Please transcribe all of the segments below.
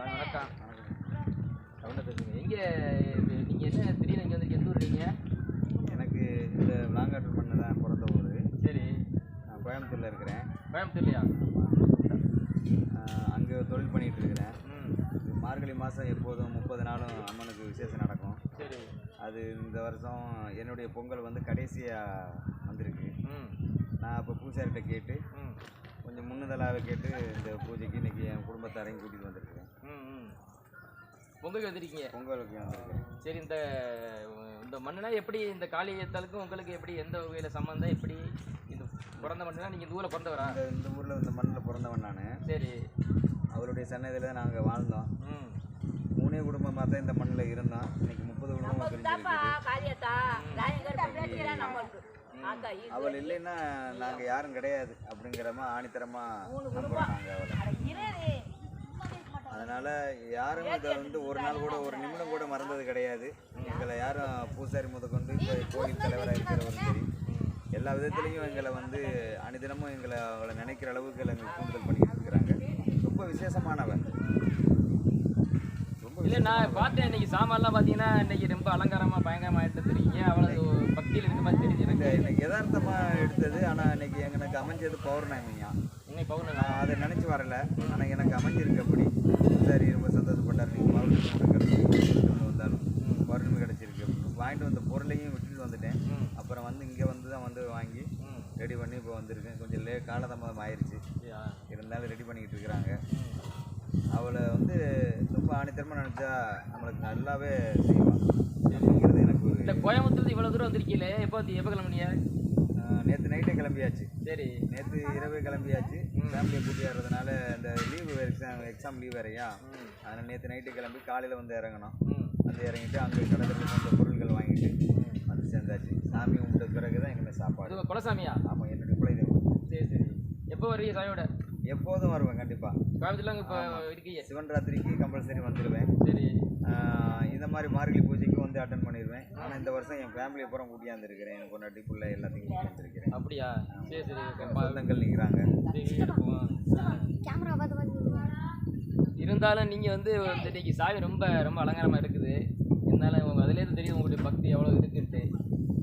வணக்கம் சவுண்டா பேசுங்க எங்கே நீங்கள் என்ன திடீர்னு இங்கே வந்து எந்த ஊர் நீங்கள் எனக்கு இந்த விளாங்காட்டு பண்ண தான் பிறந்த ஊர். சரி. நான் கோயம்புத்தூரில் இருக்கிறேன். கோயம்புத்தூர்லையா? அங்கே தொழில் பண்ணிகிட்டு இருக்கிறேன். மார்கழி மாதம் எப்போதும் முப்பது நாளும் அம்மனுக்கு விசேஷம் நடக்கும். சரி. அது இந்த வருஷம் என்னுடைய பொங்கல் வந்து கடைசியாக வந்திருக்கு. ம். நான் அப்போ பூசாரிகிட்ட கேட்டு ம். கொஞ்சம் முன்னுதலாக கேட்டு இந்த பூஜைக்கு இன்னைக்கு என் குடும்பத்தாரையும் கூட்டிகிட்டு வந்திருக்கிறேன் ம் ம். பொங்கல் வந்திருக்கீங்க? பொங்கலுக்கு வந்திருக்கிறேன் சரி இந்த இந்த மண்ணுனா எப்படி இந்த காளியத்தாளுக்கும் உங்களுக்கு எப்படி எந்த வகையில் சம்மந்தம் எப்படி? இந்த பிறந்த மண்ணுனா நீங்கள் இந்த ஊரில் பிறந்தவரா? இந்த ஊரில் இந்த மண்ணில் பிறந்தவன் நான். சரி. அவருடைய சன்னதியில் நாங்கள் வாழ்ந்தோம். ம். மூணே குடும்பமாக தான் இந்த மண்ணில் இருந்தோம் இன்னைக்கு முப்பது குடும்பம் பிரிஞ்சிருக்கு அவள் இல்லைன்னா நாங்கள் யாரும் கிடையாது அப்படிங்கிறமா ஆணித்தரமாக நம்புறோம் நாங்கள் அவளை. அதனால் யாரும் இதை வந்து ஒரு நாள் கூட ஒரு நிமிடம் கூட மறந்தது கிடையாது. எங்களை யாரும் பூசாரி முதற்கொண்டு இப்போ கோயில் தலைவராக இருக்கிறவரும் சரி. எல்லா விதத்துலேயும் எங்களை வந்து அனுதினமும் எங்களை அவளை நினைக்கிற அளவுக்கு எங்களை தூண்டுதல் பண்ணிக்கிட்டு இருக்கிறாங்க. ரொம்ப விசேஷமானவன் இல்லை நான் பார்த்தேன் இன்னைக்கு சாமான்லாம் பார்த்தீங்கன்னா இன்னைக்கு ரொம்ப அலங்காரமாக பயங்கரமாக எடுத்து இருக்கீங்க அவ்வளோ பக்தியில் இருக்க மாதிரி எனக்கு இன்னைக்கு யதார்த்தமாக எடுத்தது. ஆனால் இன்னைக்கு எங்களுக்கு அமைஞ்சது பௌர்ணமியா இன்னைக்கு பௌர்ணமி. நான் அதை நினச்சி வரல. ஆனால் எனக்கு அமைஞ்சிருக்கு அப்படி சரி ரொம்ப சந்தோஷப்பட்டார். நீங்கள் பௌர்ணமி வந்தாலும் பௌர்ணமி கிடச்சிருக்கு வாங்கிட்டு வந்த பொருளையும் விட்டுட்டு வந்துட்டேன். அப்புறம் வந்து இங்கே வந்து தான் வந்து வாங்கி ரெடி பண்ணி இப்போ வந்திருக்கேன். கொஞ்சம் லே காலதாமதம் ஆயிடுச்சு? இருந்தாலும் ரெடி பண்ணிக்கிட்டு இருக்கிறாங்க. அவளை வந்து ரொம்ப ஆணித்தரமாக நினச்சா நம்மளுக்கு நல்லாவே செய்வான். எனக்கு இந்த கோயம்புத்தூர்ல இவ்வளோ தூரம் வந்திருக்கீங்களே எப்போ எப்போ கிளம்புனீங்க? நேற்று நைட்டே கிளம்பியாச்சு. சரி. நேற்று இரவே கிளம்பியாச்சு. ஃபேமிலியை கூட்டி வர்றதுனால இந்த லீவு எக்ஸாம் எக்ஸாம் லீவ் வேறையா? அதனால் நேற்று நைட்டு கிளம்பி காலையில் வந்து இறங்கணும். வந்து இறங்கிட்டு அங்கே கடற்கரையில் கொஞ்சம் பொருட்கள் வாங்கிட்டு வந்து சேர்ந்தாச்சு. சாமி கும்பிட்ட பிறகு தான் எங்களுக்கு சாப்பாடு குலசாமியா? ஆமாம் என்னுடைய குலதெய்வம். சரி சரி. எப்போ வரீங்க சாமியோட? எப்போதும் வருவேன் கண்டிப்பாக கோயம்புத்தூர்ல இப்போ இருக்கீங்க? சிவன் ராத்திரிக்கு கம்பல்சரி வந்துடுவேன் சரி. இந்த மாதிரி மார்கழி பூஜைக்கு வந்து அட்டன் பண்ணிடுவேன் ஆனால் இந்த வருஷம் என் ஃபேமிலியை பூரா கூட்டியாந்துருக்கிறேன் என் பொண்டாட்டி பிள்ளை எல்லாத்தையும் கூட்டியாந்துருக்கிறேன் அப்படியா? சரி சரி. சொந்தங்கள் நிற்கிறாங்க இருந்தாலும் நீங்கள் வந்து இன்னைக்கு சாமி ரொம்ப ரொம்ப அலங்காரமாக இருக்குது. இருந்தாலும் உங்கள் அதுலேருந்து தெரியுது உங்களுடைய பக்தி எவ்வளோ இருக்குன்ட்டு.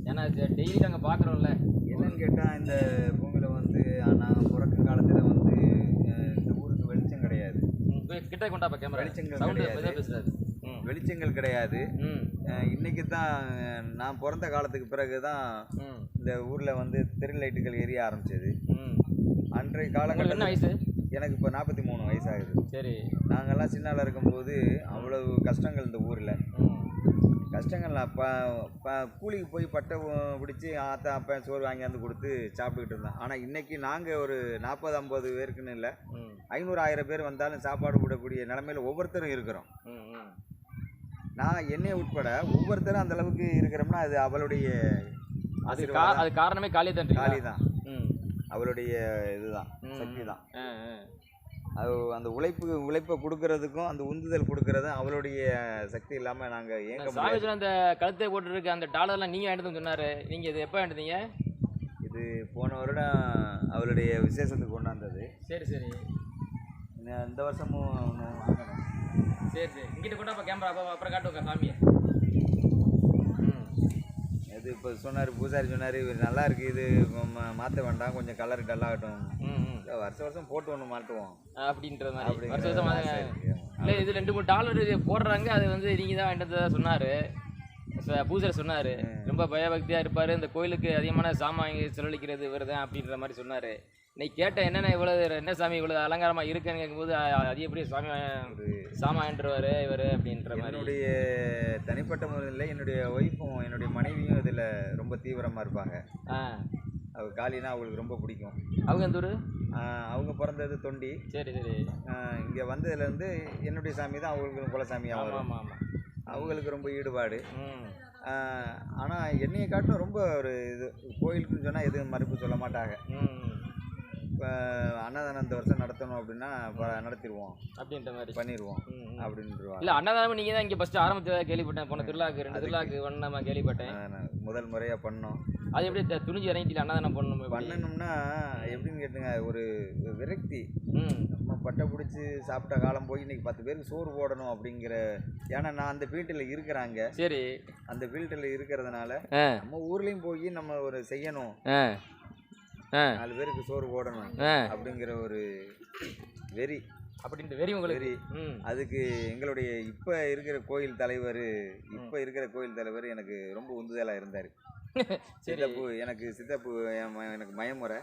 ஏன்னா டெய்லி நாங்கள் பார்க்குறோம்ல என்னன்னு கேட்டால் இந்த பூமியில் வந்து நான் பிறக்கும் காலத்தில் வந்து அஹ் இந்த ஊருக்கு வெளிச்சம் கிடையாது கிட்ட கொண்டாப்பா கேமரா வெளிச்சங்கள் சவுண்டு பேசுறாரு. வெளிச்சங்கள் கிடையாது. இன்னைக்கு தான் நான் பிறந்த காலத்துக்கு பிறகு தான் இந்த ஊரில் வந்து தெரு லைட்டுகள் எரிய ஆரம்பிச்சது. அன்றைய உங்களுக்கு என்ன வயசு? எனக்கு இப்போ நாற்பத்தி மூணு வயசாகுது. சரி. நாங்கள்லாம் சின்னால இருக்கும்போது அவ்வளவு கஷ்டங்கள் இந்த ஊரில். ம் கஷ்டங்கள்லாம் ப ப கூலிக்கு போய் பட்டை பிடிச்சி ஆத்தா அப்பா சோறு வாங்கியாந்து கொடுத்து சாப்பிட்டுக்கிட்டு இருந்தோம் ஆனால் இன்னைக்கு நாங்கள் ஒரு நாற்பது ஐம்பது பேருக்குன்னு இல்லை. ஐநூறு ஆயிரம் பேர் வந்தாலும் சாப்பாடு போடக்கூடிய நிலமையில ஒவ்வொருத்தரும் இருக்கிறோம். நான் என்னைய உட்பட ஒவ்வொருத்தரும் அந்த அளவுக்கு இருக்கிறோம்னா அது அவளுடைய அது அது காரணமே காளியை தான் காளி தான் ம். அவளுடைய இதுதான். சக்தி தான் அது அந்த உழைப்பு உழைப்பை கொடுக்கறதுக்கும் அந்த உந்துதல் கொடுக்கறதும் அவளுடைய சக்தி இல்லாமல் நாங்கள் ஏங்க முடியாது. அந்த கழுத்தை போட்டுருக்கு அந்த டாலர்லாம் நீங்கள் வாங்கிட்டு சொன்னாரு. நீங்கள் இது எப்போ வாங்கிட்டீங்க இது போன வருடம் அவளுடைய விசேஷத்துக்கு கொண்டாந்தது சரி சரி. இந்த- இந்த வருஷமும் வாங்கணும் சரி சரி. இங்கிட்ட கேமரா அப்போ அப்புறம் காட்டுவோங்க சாமியை. இது இப்போ சொன்னார் பூசாரி சொன்னார் இது நல்லா இருக்கு இது மாற்ற வேண்டாம் கொஞ்சம் கலர் டல்லாகட்டும் வருஷம் வருஷம் போட்டு ஒன்று மாட்டுவோம். அப்படின்ற மாதிரி. வருஷம் வருஷம். இல்லை இது ரெண்டு மூணு டாலர் போடுறாங்க அது வந்து நீங்கள் தான் வந்ததா சொன்னார். பூஜர் சொன்னார். ரொம்ப பயபக்தியாக இருப்பார். இந்த கோயிலுக்கு அதிகமான சாமான் செலவழிக்கிறது இவர் தான் அப்படின்ற மாதிரி சொன்னார். இன்னைக்கு கேட்டேன் என்னென்ன இவ்வளோ என்ன சாமி இவ்வளோ அலங்காரமாக இருக்குன்னு கேட்கும்போது அ- அது எப்படி சாமி வா- சாமான் வாங்கிட்டுருவார் இவர் அப்படின்ற மாதிரி. என்னுடைய தனிப்பட்ட முறையில் என்னுடைய ஒய்ஃபும் என்னுடைய மனைவியும் இதில் ரொம்ப தீவிரமாக இருப்பாங்க. ஆ. அவ காளினா அவங்களுக்கு ரொம்ப பிடிக்கும். அவங்க எந்த ஊர்? அவங்க பிறந்தது தொண்டி. சரி சரி. இங்கே வந்ததுலேருந்து என்னுடைய சாமி தான் அவங்களுக்கு குலசாமியாக ஆமாம் ஆமாம். அவங்களுக்கு ரொம்ப ஈடுபாடு. ஆனால் என்னையை காட்டிலும் ரொம்ப ஒரு இது கோயிலுக்குன்னு சொன்னால் எதுவும் மறுப்பு சொல்ல மாட்டாங்க. இப்போ அன்னதானம் இந்த வருஷம் நடத்தணும் அப்படின்னா நடத்திடுவோம். அப்படின்ற மாதிரி. பண்ணிடுவோம். அப்படின்றவாங்க. இல்ல அன்னதானம் நீங்க தான் இங்க ஃபர்ஸ்ட் ஆரம்பிச்சதா கேள்விப்பட்டேன். போன திருவிழாக்கு ரெண்டு திருவிழாக்கு ஒண்ணாம கேள்விப்பட்டேன். முதல் முறையாக பண்ணோம். அது எப்படி துணிஞ்சு இறங்கிட்டு அன்னதானம் பண்ணணும்? பண்ணணும்னா எப்படின்னு கேட்டுங்க ஒரு விரக்தி. நம்ம பட்டை பிடிச்சி சாப்பிட்ட காலம் போய் இன்னைக்கு பத்து பேருக்கு சோறு போடணும் அப்படிங்கிற ஏன்னா நான் அந்த ஃபீல்டில் இருக்கிறாங்க. சரி. அந்த ஃபீல்டில் இருக்கிறதுனால நம்ம ஊர்லேயும் போய் நம்ம ஒரு செய்யணும். நாலு பேருக்கு சோறு போடணும் அப்படிங்கிற ஒரு வெறி. அப்படின்ற வெறி உங்களுக்கு? அதுக்கு எங்களுடைய இப்போ இருக்கிற கோயில் தலைவர் இப்போ இருக்கிற கோயில் தலைவர் எனக்கு ரொம்ப உந்துதலாக இருந்தார். சித்தப்பு எனக்கு சித்தப்பு எனக்கு மயமுறை.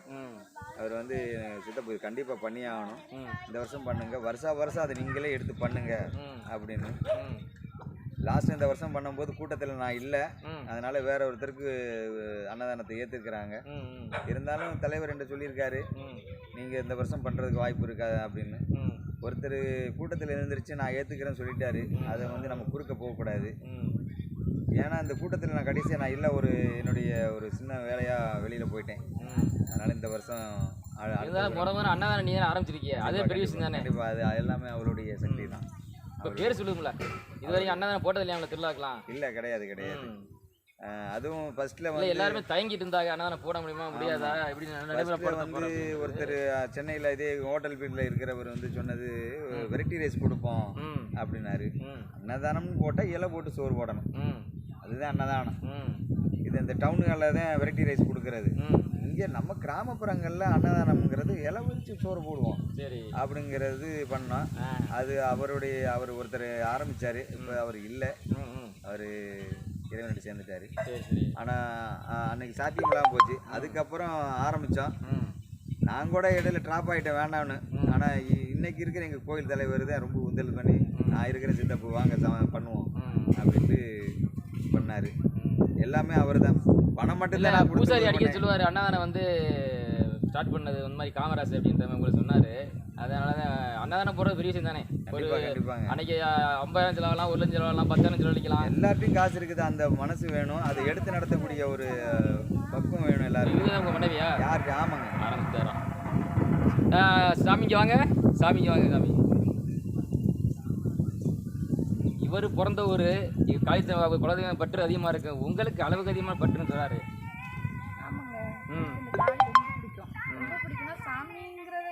அவர் வந்து சித்தப்பு கண்டிப்பாக பண்ணியே ஆகணும். இந்த வருஷம் பண்ணுங்க. வருஷா வருஷம் அதை நீங்களே எடுத்து பண்ணுங்க அப்படின்னு. லாஸ்ட் இந்த வருஷம் பண்ணும்போது கூட்டத்தில் நான் இல்லை. அதனால வேற ஒருத்தருக்கு அன்னதானத்தை ஏற்றுக்கிறாங்க இருந்தாலும் தலைவர் என்று சொல்லியிருக்காரு. நீங்கள் இந்த வருஷம் பண்ணுறதுக்கு வாய்ப்பு இருக்கா அப்படின்னு. ஒருத்தர் கூட்டத்தில் இருந்துருச்சு நான் ஏற்றுக்கிறேன்னு சொல்லிட்டாரு. அதை வந்து நம்ம குறுக்க போகக்கூடாது. ஏன்னா இந்த கூட்டத்தில் நான் கடைசியாக நான் இல்லை ஒரு என்னுடைய ஒரு சின்ன வேலையாக வெளியில் போயிட்டேன். ம் அதனால் இந்த வருஷம் அ- அடுத்த இருந்தாலும் முறை முறை அன்னதானம் நீ ஆரம்பிச்சிருக்கிய அதே பெரிய விஷயம் தானே? கண்டிப்பாக அது எல்லாமே அவளுடைய சக்தி தான். இப்போ பேர் சொல்லுங்களா இது வரைக்கும் அன்னதானம் போட்டது இல்லையா திருவிழாக்கலாம் இல்லை கிடையாது கிடையாது. அதுவும் ஃபர்ஸ்ட்டில் இல்லை வந்து எல்லாருமே தயங்கிட்டு இருந்தாங்க. அன்னதானம் போட முடியுமா முடியாதா? இப்படி ஃபர்ஸ்ட்ல வந்து ஒருத்தர் சென்னையில் இதே ஹோட்டல் ஃபீல்டில் இருக்கிறவர் வந்து சொன்னது வெரைட்டி ரைஸ் கொடுப்போம் அப்படின்னாரு. அன்னதானம்னு போட்டால் இலை போட்டு சோறு போடணும். ம். அதுதான் அன்னதானம். இது இந்த டவுனுகளில் தான் வெரைட்டி ரைஸ் கொடுக்கறது. இங்கே நம்ம கிராமப்புறங்களில் அன்னதானம்ங்கிறது இலை வச்சு சோறு போடுவோம். சரி. அப்படிங்கிறது பண்ணோம். அது அவருடைய அவர் ஒருத்தர் ஆரம்பித்தார் இப்போ அவர் இல்லை. அவர் இறைவனடி சேர்ந்துட்டாரு. சரி சரி. ஆனால் அன்னைக்கு சாத்தியமெல்லாம் போச்சு. அதுக்கப்புறம் ஆரம்பித்தோம் நான் கூட இடையில ட்ராப் ஆகிட்டேன் வேண்டாம்னு. ஆனால் இன்னைக்கு இருக்கிற எங்கள் கோயில் தலைவர் தான் ரொம்ப உந்தல் பண்ணி நான் இருக்கிற சித்தப்பு வாங்க பண்ணுவோம். அப்படின்ட்டு பண்ணார். எல்லாமே அவர் தான் பணம் நான் கொடுத்து பூசாரி அடிக்க. சொல்லுவார். அன்னதானம் வந்து ஸ்டார்ட் பண்ணது இந்த மாதிரி காமராஜ் அப்படின்ற உங்களுக்கு சொன்னார். அதனால தான் அன்னதானம் போடுறது பெரிய விஷயம் தானே. ஒரு அன்னைக்கு ஐம்பதாயிரம் செலவெல்லாம் ஒரு லட்சம் செலவெல்லாம் பத்தாயிரம் செலவழிக்கலாம் எல்லார்ட்டையும் காசு இருக்குது. அந்த மனசு வேணும். அதை எடுத்து நடத்தக்கூடிய ஒரு பக்குவம் வேணும் எல்லாருக்கும். உங்கள் மனைவியா? யாருக்கு ஆமாங்க. ஆரம்பிச்சாராம் சாமிக்கு வாங்க. சாமிக்கு வாங்க சாமி. இவர் பிறந்த ஊர் காளித்த குலதெய்வம் பற்று அதிகமாக இருக்கு. உங்களுக்கு அளவுக்கு அதிகமாக பற்றுன்னு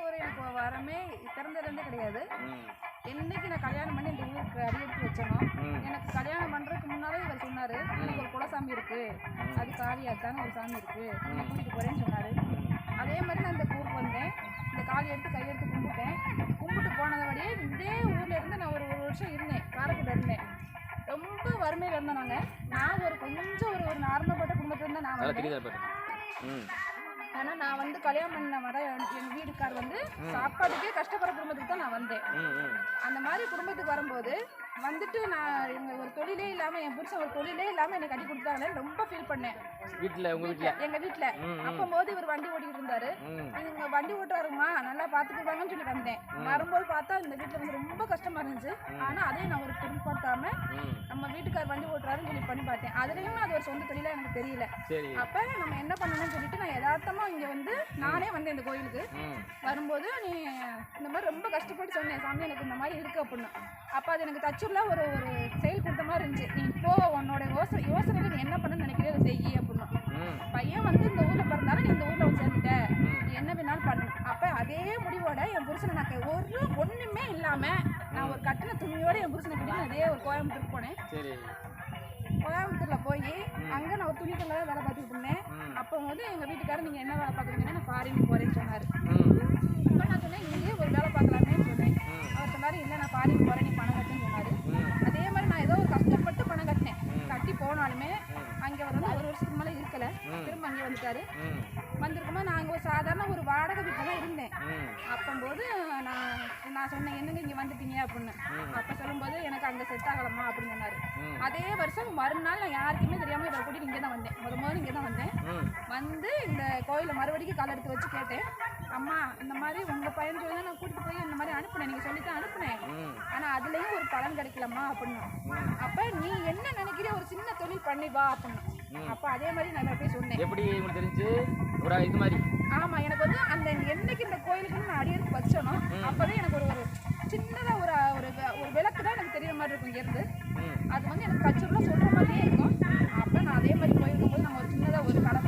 ஒரு எனக்கு வரமே திறந்ததுலேருந்தே கிடையாது. என்னைக்கு நான் கல்யாணம் பண்ணி இந்த ஊருக்கு அடியெடுத்து வச்சனோ. எனக்கு கல்யாணம் பண்றதுக்கு முன்னாலே இவர் சொன்னாரு எனக்கு ஒரு குலசாமி இருக்கு. அது காளியாத்தான்னு ஒரு சாமி இருக்கு. நான் கூட்டிட்டு போறேன்னு சொன்னாரு. அதே மாதிரி நான் இந்த ஊருக்கு வந்தேன். இந்த காளி எடுத்து கையெடுத்து கும்பிட்டேன். கும்பிட்டு போனதை வழியே இதே ஊர்ல இருந்து நான் ஒரு ஒரு வருஷம் இருந்தேன் காரைக்குடியில் இருந்தேன். ரொம்ப வறுமையில் இருந்தோம் நாங்கள் நான் ஒரு கொஞ்சம் ஒரு ஒரு நார்மல்பட்ட குடும்பத்துல இருந்து நான் வந்தேன். தெரியுதா பாரு ம். ஆனா நான் வந்து கல்யாணம் பண்ண வர என் வீட்டுக்கார் வந்து சாப்பாட்டுக்கே கஷ்டப்படுற குடும்பத்துக்கு தான் நான் வந்தேன். அந்த மாதிரி குடும்பத்துக்கு வரும்போது வந்துட்டு நான் எங்க ஒரு தொழிலே இல்லாம என் புருஷன் ஒரு தொழிலே இல்லாம என்னை கட்டி கொடுத்தாங்களே ரொம்ப ஃபீல் பண்ணேன். வீட்டில் உங்கள் வீட்டில் எங்க வீட்ல. ம், ம். அப்பம்போது இவர் வண்டி ஓட்டிட்டு இருந்தாரு. ம். நீங்க வண்டி ஓட்டுறாருமா நல்லா பாத்துக்குவாங்கன்னு சொல்லி வந்தேன். வரும்போது பார்த்தா இந்த வீட்டுல வந்து ரொம்ப கஷ்டமா இருந்துச்சு. ஆனா அதையும் நான் ஒரு ம். நம்ம வீட்டுக்கார் வண்டி ஓட்டுறாருன்னு சொல்லி பண்ணி பார்த்தேன். அதுலயும் அது ஒரு சொந்த தொழிலா எனக்கு தெரியல. அப்ப நம்ம என்ன பண்ணணும்னு சொல்லிட்டு நான் யதார்த்தமா இங்க வந்து நானே வந்தேன் இந்த கோயிலுக்கு. வரும்போது நீ இந்த மாதிரி ரொம்ப கஷ்டப்பட்டு சொன்னேன் சாமி எனக்கு இந்த மாதிரி இருக்கு அப்படின்னு. அப்போ அது எனக்கு தச்சுள்ள ஒரு ஒரு செயல் கொடுத்த மாதிரி இருந்துச்சு. நீ இப்போ உன்னோட யோசனை யோசனையில நீ என்ன பண்ணணும்னு நினைக்கிறே அதை செய்யி அப்படின்னு. பையன் வந்து இந்த ஊர்ல பிறந்தாலும் நீ இந்த ஊர்ல வந்து சேர்ந்துட்ட. நீ என்ன வேணாலும் பண்ணு. அப்ப அதே முடிவோட என் புருஷனை நான் ஒரு ஒண்ணுமே இல்லாம நான் ஒரு கட்டின துணியோட என் புருஷனை கட்டி அதே ஒரு கோயம்புத்தூருக்கு போனேன். சரி. கோயம்புத்தூர்ல போய் அங்க நான் ஒரு துணி கடையில வேலை பார்த்துட்டு இருந்தேன். அப்போ வந்து எங்க வீட்டுக்காரர் நீங்க என்ன வேலை பார்க்குறீங்கன்னா நான் ஃபாரின் போறேன்னு சொன்னாரு. நான் சொன்னேன் என்னங்க இங்கே வந்துட்டீங்க? அப்படின்னு. அப்போ சொல்லும்போது எனக்கு அங்கே செட் ஆகலாமா அப்படின்னு சொன்னாரு. அதே வருஷம் மறுநாள் நான் யாருக்குமே தெரியாமல் இவரை கூட்டிட்டு இங்கே தான் வந்தேன். முத முதல்ல இங்கே தான் வந்தேன் வந்து இந்த கோயிலை மறுபடியும் கால் எடுத்து வச்சு கேட்டேன். அம்மா இந்த மாதிரி உங்கள் பையன் சொல்லி நான் கூட்டிட்டு போய் இந்த மாதிரி அனுப்புனேன். நீங்கள் சொல்லி தான் அனுப்புனேன் ஆனால் அதுலேயும் ஒரு பலன் கிடைக்கலம்மா அப்படின்னு. அப்போ நீ என்ன நினைக்கிற ஒரு சின்ன தொழில் பண்ணி வா அப்படின்னு. அப்போ அதே மாதிரி நான் போய் சொன்னேன். எப்படி உங்களுக்கு தெரிஞ்சு? ஒரு இது மாதிரி. ஆமா எனக்கு வந்து அந்த என்னைக்கு இந்த கோயிலுக்கு நான் அடியெடுத்து வச்சனோ அப்பவே எனக்கு ஒரு ஒரு சின்னதா ஒரு ஒரு ஒரு விளக்கு தான் எனக்கு தெரியற மாதிரி இருக்கும் இங்கேருந்து ம். அது வந்து எனக்கு கச்சூர்லாம் சொல்ற மாதிரியே இருக்கும். அப்ப நான் அதே மாதிரி போயிருக்கும் போது நம்ம ஒரு சின்னதா ஒரு கடை